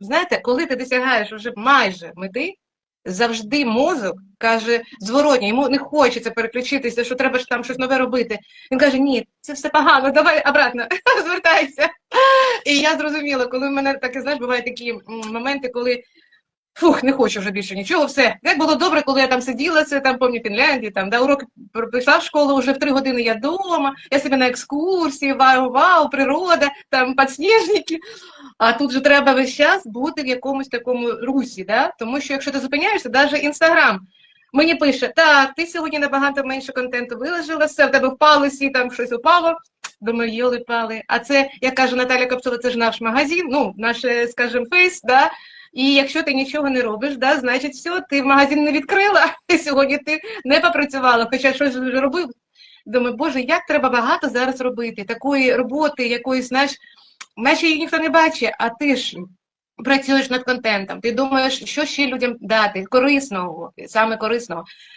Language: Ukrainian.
знаєте, коли ти досягаєш вже майже мети, завжди мозок каже зворотньо, йому не хочеться переключитися, що треба ж там щось нове робити. Він каже, ні, це все погано, давай обратно, звертайся. І я зрозуміла, коли в мене таке, знаєш, бувають такі моменти, коли фух, не хочу вже більше нічого, все. Як було добре, коли я там сиділа, це там пам'ятаю, Фінляндії, там, да, урок пр- прийшла в школу, вже в три години я вдома, я собі на екскурсії, вау, вау, природа, там підсніжники. А тут же треба весь час бути в якомусь такому русі, да? тому що якщо ти зупиняєшся, навіть інстаграм мені пише, так, ти сьогодні набагато менше контенту виложила, все, в тебе впало, сі, там щось упало. Думаю, йоли пали. А це, як каже Наталя Копцова, це ж наш магазин, ну, наш, е, скажімо, фейс, да? І якщо ти нічого не робиш, да, значить, все, ти магазин не відкрила, і сьогодні ти не попрацювала, хоча щось вже робив. Думаю, боже, як треба багато зараз робити, такої роботи, якоїсь, знаєш, наче її ніхто не бачить, а ти ж працюєш над контентом, ти думаєш, що ще людям дати, корисного, саме корисного.